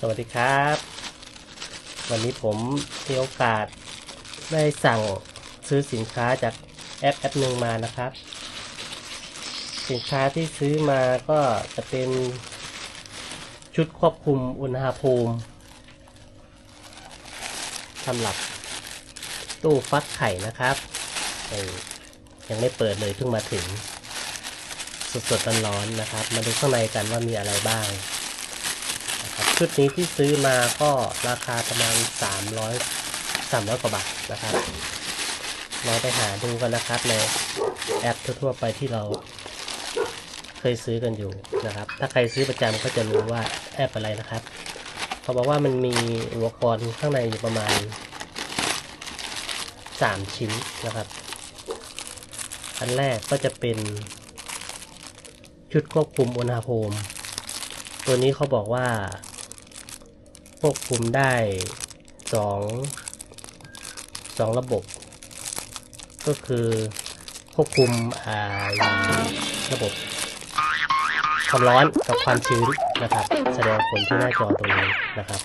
สวัสดีครับ วันนี้ผมมีโอกาสได้สั่งซื้อสินค้าจากแอปแอปหนึ่งมานะครับ สินค้าที่ซื้อมาก็จะเป็นชุดควบคุมอุณหภูมิสำหรับตู้ฟักไข่นะครับยังไม่เปิดเลยเพิ่งมาถึง สดๆร้อนๆนะครับ มาดูข้างในกันว่ามีอะไรบ้าง ชุดนี้ที่ซื้อมาก็ราคาประมาณ 300 300กว่าบาทนะครับลองไปหาดูกันนะครับในแอปทั่วๆไปที่เราเคยซื้อกันอยู่นะครับ ถ้าใครซื้อประจำก็จะรู้ว่าแอปอะไรนะครับ เขาบอกว่ามันมีอุปกรณ์ข้างในอยู่ประมาณ 3 ชิ้นนะครับ อันแรกก็จะเป็น ชุดควบคุมอุณหภูมิ ตัวนี้เขาบอกว่า ควบคุมได้สองสองระบบ ก็คือควบคุมอ่าระบบความร้อนกับความชื้นนะครับ แสดงผลที่หน้าจอตรงนี้นะครับ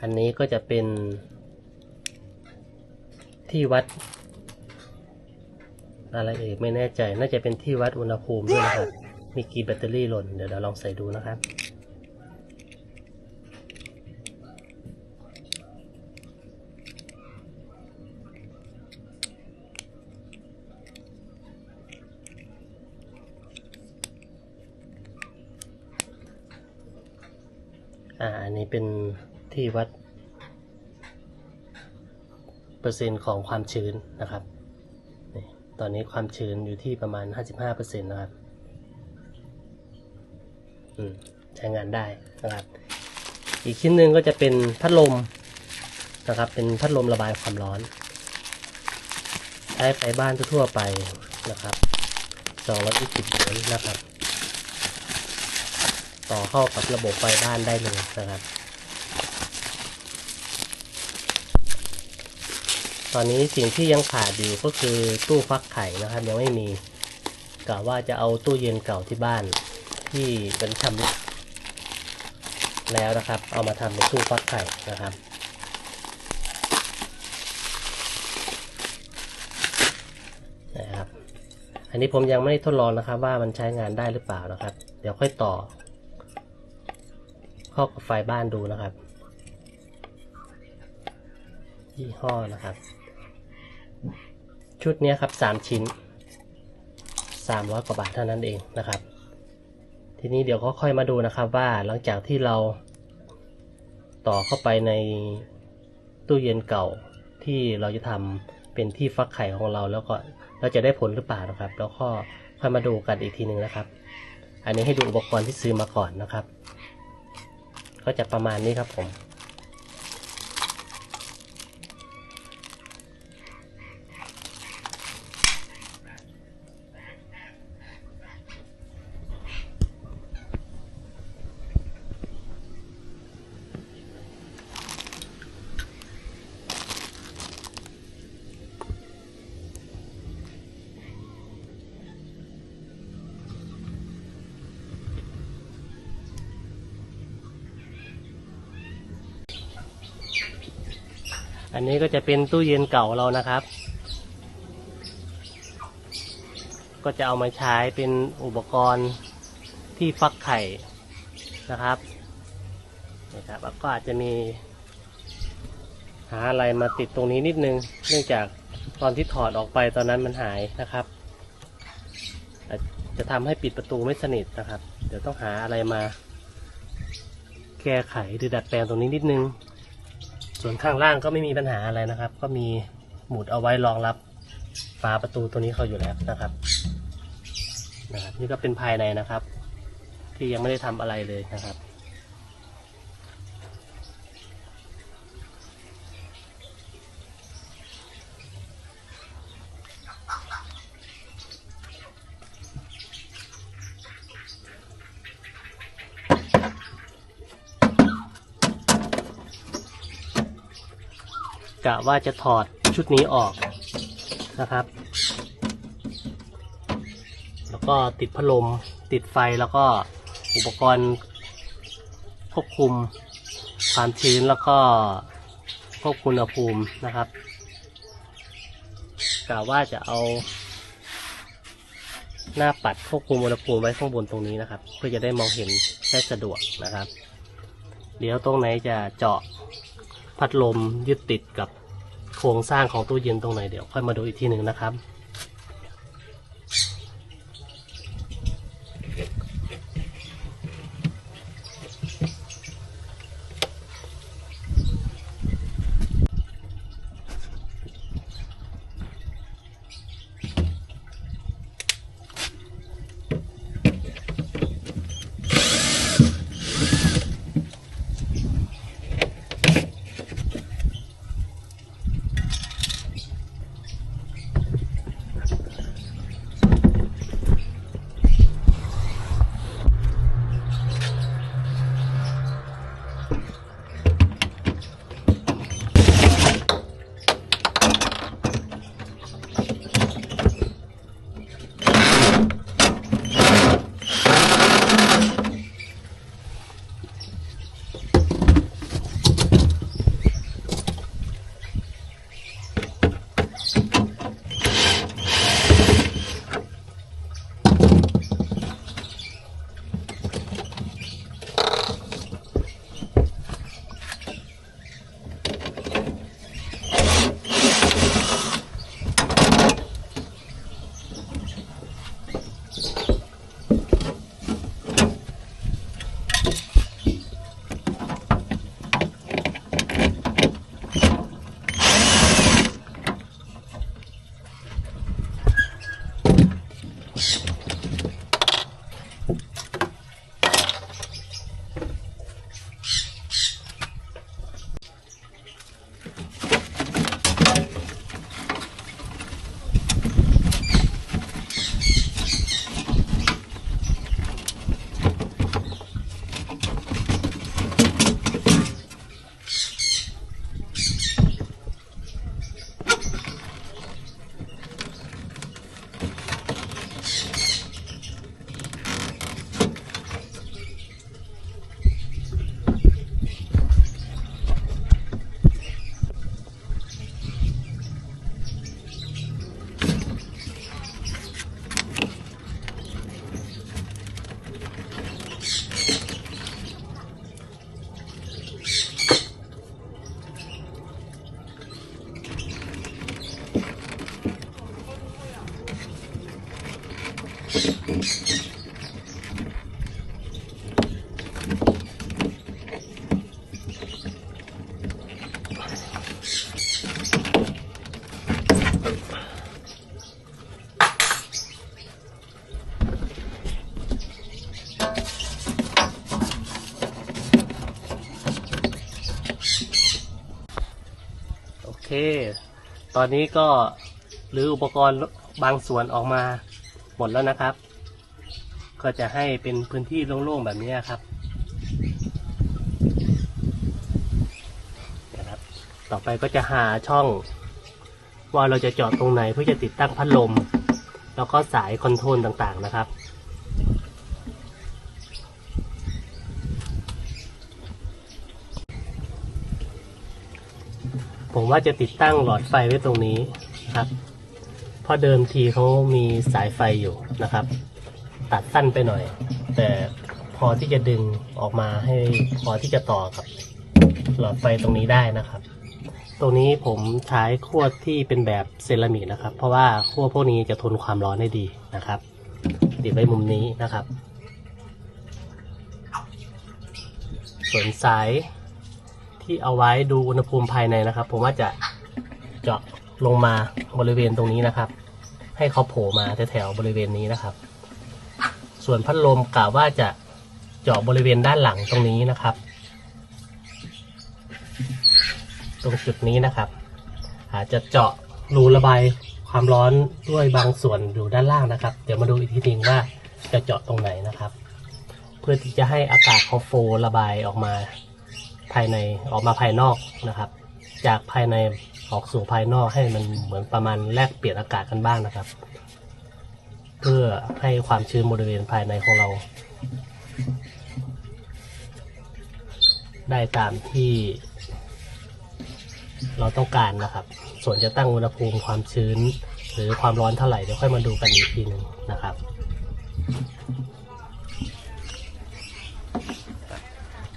อันนี้ก็จะเป็นที่วัด อะไรเอ่ยไม่แน่ใจ น่าจะเป็นที่วัดอุณหภูมิด้วยนะครับ มีกี่แบตเตอรี่หล่น เดี๋ยวเราลองใส่ดูนะครับ อ่า อันนี้เป็นที่วัด เปอร์เซ็นต์ของความชื้นนะครับ ตอนนี้ความชื้นอยู่ที่ประมาณ 55%นะครับ ใช้งานได้นะครับ อีกชิ้นหนึ่งก็จะเป็นพัดลมนะครับ เป็นพัดลมระบายความร้อน ใช้ไฟบ้านทั่วไปนะครับ220โวลต์นะครับ ต่อเข้ากับระบบไฟบ้านได้เลยนะครับ ตอนนี้สิ่งที่ยังขาดอยู่ก็คือตู้ฟักไข่นะครับ ยังไม่มีกะว่าจะเอาตู้เย็นเก่าที่บ้าน ที่เป็นชำแล้วนะครับ เอามาทำเป็นตู้ฟักไข่นะครับนะครับ อันนี้ผมยังไม่ได้ทดลองนะครับ ว่ามันใช้งานได้หรือเปล่านะครับ เดี๋ยวค่อยต่อ เข้ากับไฟบ้านดูนะครับ ยี่ห้อนะครับ ชุดนี้ครับสามชิ้นสามร้อยกว่าบาทเท่านั้นเองนะครับ ทีนี้เดี๋ยวก็ค่อยมาดูนะครับว่าหลังจากที่เราต่อเข้าไปในตู้เย็นเก่าที่เราจะทำเป็นที่ฟักไข่ของเราแล้วก็เราจะได้ผลหรือเปล่านะครับ แล้วก็ค่อยมาดูกันอีกทีหนึ่งนะครับ อันนี้ให้ดูอุปกรณ์ที่ซื้อมาก่อนนะครับ ก็จะประมาณนี้ครับผม อันนี้ก็จะเป็นตู้เย็นเก่าเรานะครับ ก็จะเอามาใช้เป็นอุปกรณ์ที่ฟักไข่นะครับนะครับแล้วก็อาจจะมี หาอะไรมาติดตรงนี้นิดนึง เนื่องจากตอนที่ถอดออกไปตอนนั้นมันหายนะครับ จะทำให้ปิดประตูไม่สนิทนะครับ เดี๋ยวต้องหาอะไรมา แก้ไขหรือดัดแปลงตรงนี้นิดนึง ส่วนข้างล่างก็ไม่มีปัญหาอะไรนะครับ ก็มีหมุดเอาไว้รองรับฝาประตูตัวนี้เขาอยู่แล้วนะครับนะครับ นี่ก็เป็นภายในนะครับ ที่ยังไม่ได้ทำอะไรเลยนะครับะว่าจะถอดชุดนี้ออกนะครับ แล้วก็ติดพัดลมติดไฟแล้วก็อุปกรณ์ควบคุมความชื้นแล้วก็ควบคุมอุณหภูมินะครับกล่าวว่าจะเอา หน้าปัดควบคุมอุณหภูมิไว้ข้างบนตรงนี้นะครับ เพื่อจะได้มองเห็นได้สะดวกนะครับ เดี๋ยวตรงไหนจะเจาะพัดลมยึดติดกับ โครงสร้างของตู้เย็นตรงไหนเดี๋ยวค่อยมาดูอีกทีหนึ่งนะครับ โอเค ตอนนี้ก็หรืออุปกรณ์บางส่วนออกมาหมดแล้วนะครับ ก็จะให้เป็นพื้นที่โล่งๆแบบนี้ครับนะครับ ต่อไปก็จะหาช่อง ว่าเราจะเจาะตรงไหนเพื่อจะติดตั้งพัดลม แล้วก็สายคอนโทรลต่างๆนะครับ ว่าจะติดตั้งหลอดไฟไว้ตรงนี้ครับ เพราะเดิมทีเขามีสายไฟอยู่นะครับ ตัดสั้นไปหน่อย แต่พอที่จะดึงออกมาให้พอที่จะต่อกับ หลอดไฟตรงนี้ได้นะครับ ตรงนี้ผมใช้ขั้วที่เป็นแบบเซรามิกนะครับ เพราะว่าขั้วพวกนี้จะทนความร้อนได้ดีนะครับ ติดไว้มุมนี้นะครับ ส่วนสาย ที่เอาไว้ดูอุณหภูมิภายในนะครับ ผมว่าจะเจาะลงมาบริเวณตรงนี้นะครับ ให้เขาโผล่มาแถวๆบริเวณนี้นะครับ ส่วนพัดลมกล่าวว่าจะเจาะบริเวณด้านหลังตรงนี้นะครับ ตรงจุดนี้นะครับ อาจจะเจาะรูระบายความร้อนด้วยบางส่วนอยู่ด้านล่างนะครับ เดี๋ยวมาดูอีกทีหนึงว่าจะเจาะตรงไหนนะครับ เพื่อที่จะให้อากาศเขาโฟล์ระบายออกมา ภายในออกมาภายนอกนะครับ จากภายในออกสู่ภายนอกให้มันเหมือนประมาณแลกเปลี่ยนอากาศกันบ้างนะครับ เพื่อให้ความชื้นบริเวณภายในของเรา ได้ตามที่เราต้องการนะครับ ส่วนจะตั้งอุณหภูมิความชื้น หรือความร้อนเท่าไหร่เดี๋ยวค่อยมาดูกันอีกทีหนึ่งนะครับ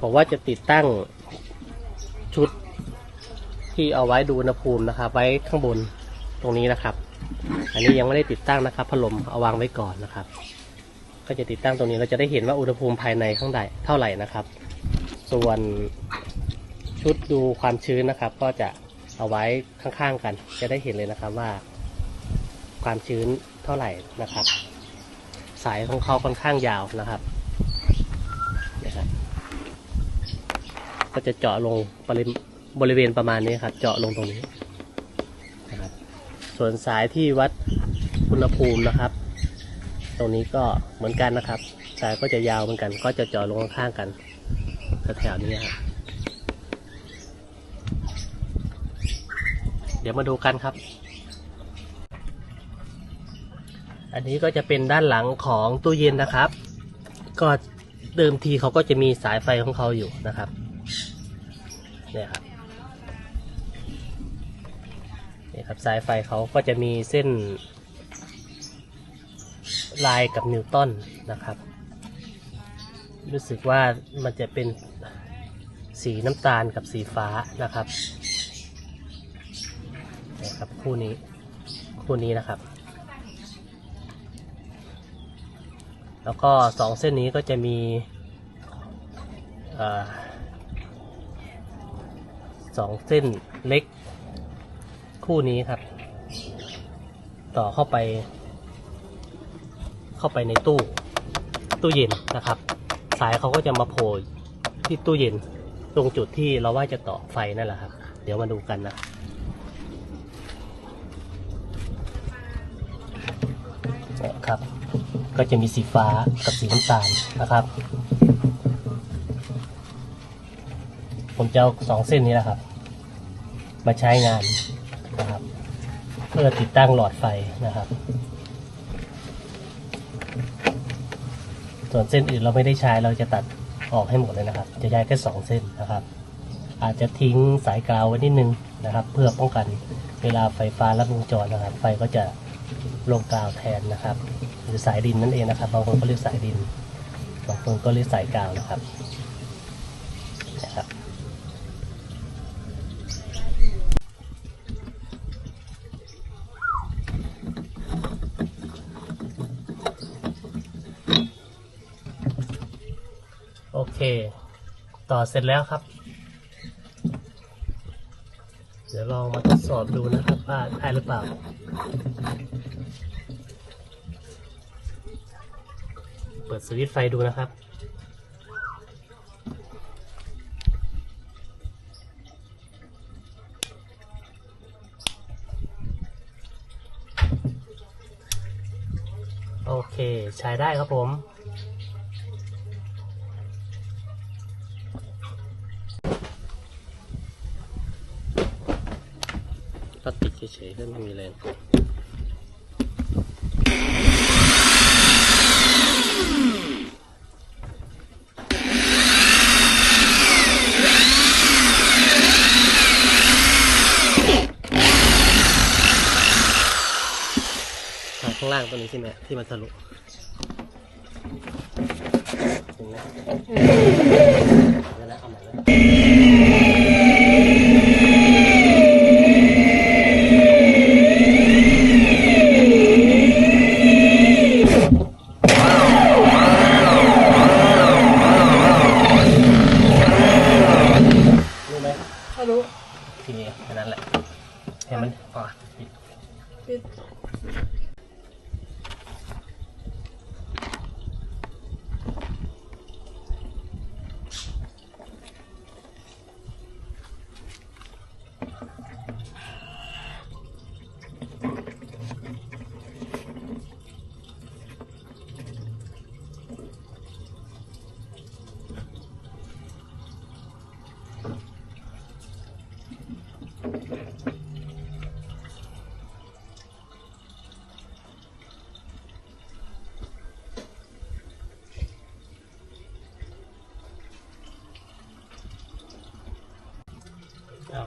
ผมว่าจะติดตั้ง ที่เอาไว้ดูอุณหภูมินะครับ ไว้ข้างบนตรงนี้นะครับ อันนี้ยังไม่ได้ติดตั้งนะครับพัดลมเอาวางไว้ก่อนนะครับ ก็จะติดตั้งตรงนี้เราจะได้เห็นว่าอุณหภูมิภายในข้างในเท่าไหร่นะครับ ส่วนชุดดูความชื้นนะครับ ก็จะเอาไว้ข้างๆกัน จะได้เห็นเลยนะครับว่า ความชื้นเท่าไหร่นะครับ สายของเขาค่อนข้างยาวนะครับนะครับก็จะเจาะลงบริ บริเวณประมาณนี้ครับ เจาะลงตรงนี้นะครับส่วนสายที่วัดอุณหภูมินะครับ ตรงนี้ก็เหมือนกันนะครับ สายก็จะยาวเหมือนกัน ก็จะเจาะลงข้างกันแถวๆนี้ครับเดี๋ยวมาดูกันครับ อันนี้ก็จะเป็นด้านหลังของตู้เย็นนะครับ ก็เดิมทีเขาก็จะมีสายไฟของเขาอยู่นะครับ เนี่ยครับ นี่ครับสายไฟเขาก็จะมีเส้น ลายกับนิวตันนะครับ รู้สึกว่ามันจะเป็นสีน้ำตาลกับสีฟ้านะครับนะครับคู่นี้คู่นี้นะครับ แล้วก็สองเส้นนี้ก็จะมีอสองเส้นเล็ก คู่นี้ครับ ต่อเข้าไป เข้าไปในตู้ ตู้เย็นนะครับ สายเขาก็จะมาโผล่ที่ตู้เย็นตรงจุดที่เราว่าจะต่อไฟนั่นแหละครับ เดี๋ยวมาดูกันนะนะครับ ก็จะมีสีฟ้ากับสีน้ำตาลนะครับ ผมจะเอาสองเส้นนี้นะครับ มาใช้งาน นะครับ เพื่อติดตั้งหลอดไฟนะครับ ส่วนเส้นอื่นเราไม่ได้ใช้เราจะตัดออกให้หมดเลยนะครับ จะใช้แค่สองเส้นนะครับ อาจจะทิ้งสายกาวไว้นิดนึงนะครับ เพื่อป้องกันเวลาไฟฟ้าลัดวงจรนะครับ ไฟก็จะลงกาวแทนนะครับ หรือสายดินนั่นเองนะครับบางคนก็เรียกสายดินบางคนก็เรียกสายกาวนะครับนะครับ โอเค ต่อเสร็จแล้วครับ เดี๋ยวลองมาทดสอบดูนะครับว่าได้หรือเปล่าเปิดสวิตช์ไฟดูนะครับ โอเค ใช้ได้ครับผม ก็ติดเฉยๆก็ไม่มีแรงทาข้างล่างตัวนี้ใช่ไหมที่มันทะลุตรงนี้แล้วนะเอาใหม่เลยรู้ไหม ฮัลโหล ทีนี้แค่นั้นแหละเห็นมันอะปิด ปิด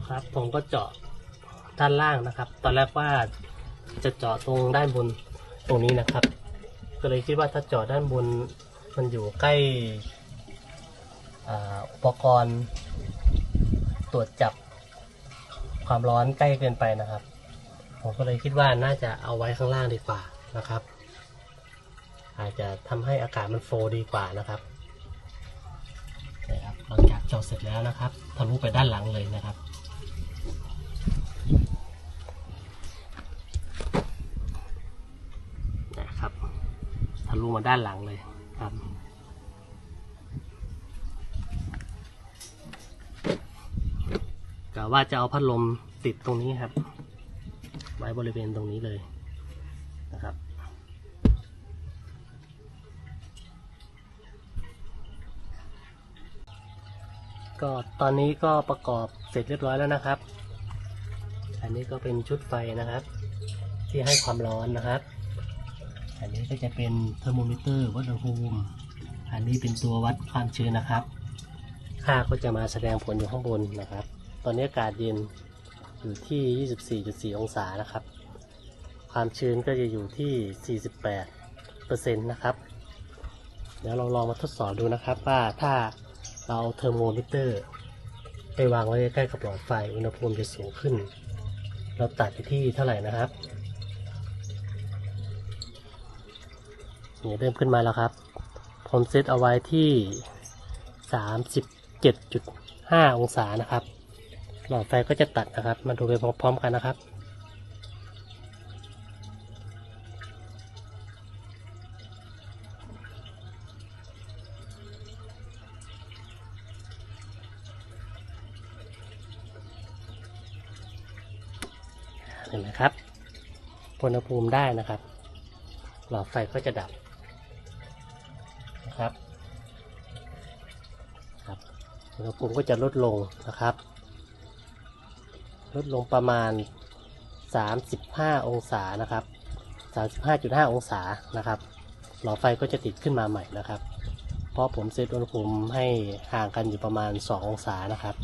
ครับ ผมก็เจาะด้านล่างนะครับ ตอนแรกว่าจะเจาะตรงด้านบนตรงนี้นะครับ ก็เลยคิดว่าถ้าเจาะด้านบนมันอยู่ใกล้อุปกรณ์ ตรวจจับความร้อนใกล้เกินไปนะครับ ผมก็เลยคิดว่าน่าจะเอาไว้ข้างล่างดีกว่านะครับ อาจจะทำให้อากาศมันโฟลดีกว่านะครับนะครับหลังจากเจาะเสร็จแล้วนะครับทะลุไปด้านหลังเลยนะครับ ลุมาด้านหลังเลยครับ กะว่าจะเอาพัดลมติดตรงนี้ครับ ไว้บริเวณตรงนี้เลยนะครับก็ตอนนี้ก็ประกอบเสร็จเรียบร้อยแล้วนะครับ อันนี้ก็เป็นชุดไฟนะครับ ที่ให้ความร้อนนะครับ อันนี้ก็จะเป็นเทอร์โมมิเตอร์วัดอุณหภูมิ อันนี้เป็นตัววัดความชื้นนะครับ ค่าก็จะมาแสดงผลอยู่ข้างบนนะครับ ตอนนี้อากาศเย็นอยู่ที่ 24.4 องศานะครับ ความชื้นก็จะอยู่ที่ 48เปอร์เซ็นต์นะครับเดี๋ยวเราลองมาทดสอบดูนะครับว่าถ้าเราเอาเทอร์โมมิเตอร์ ไปวางไว้ใกล้กับหลอดไฟอุณหภูมิจะสูงขึ้น เราตัดไปที่เท่าไหร่นะครับ นี่เริ่มขึ้นมาแล้วครับ ผมเซตเอาไว้ที่ 37.5 องศานะครับ หลอดไฟก็จะตัดนะครับ มาดูไปพร้อมๆกันนะครับเห็นไหมครับอุณหภูมิได้นะครับ หลอดไฟก็จะดับนะครับครับ อุณหภูมิก็จะลดลงนะครับ ลดลงประมาณ 35 องศานะครับ 35.5 องศานะครับ หลอดไฟก็จะติดขึ้นมาใหม่นะครับ เพราะผมเซตอุณหภูมิให้ห่างกันอยู่ประมาณ 2 องศานะครับ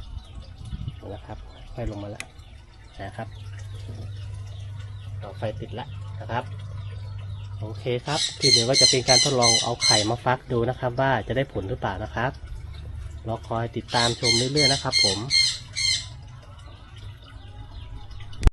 เห็นะครับไฟลงมาแล้วนะครับหลอดไฟติดแล้วนะครับโอเคครับ ที่เหลือก็จะเป็นการทดลองเอาไข่มาฟักดูนะครับ ว่าจะได้ผลหรือเปล่านะครับ รอคอยติดตามชมเรื่อยๆนะครับผม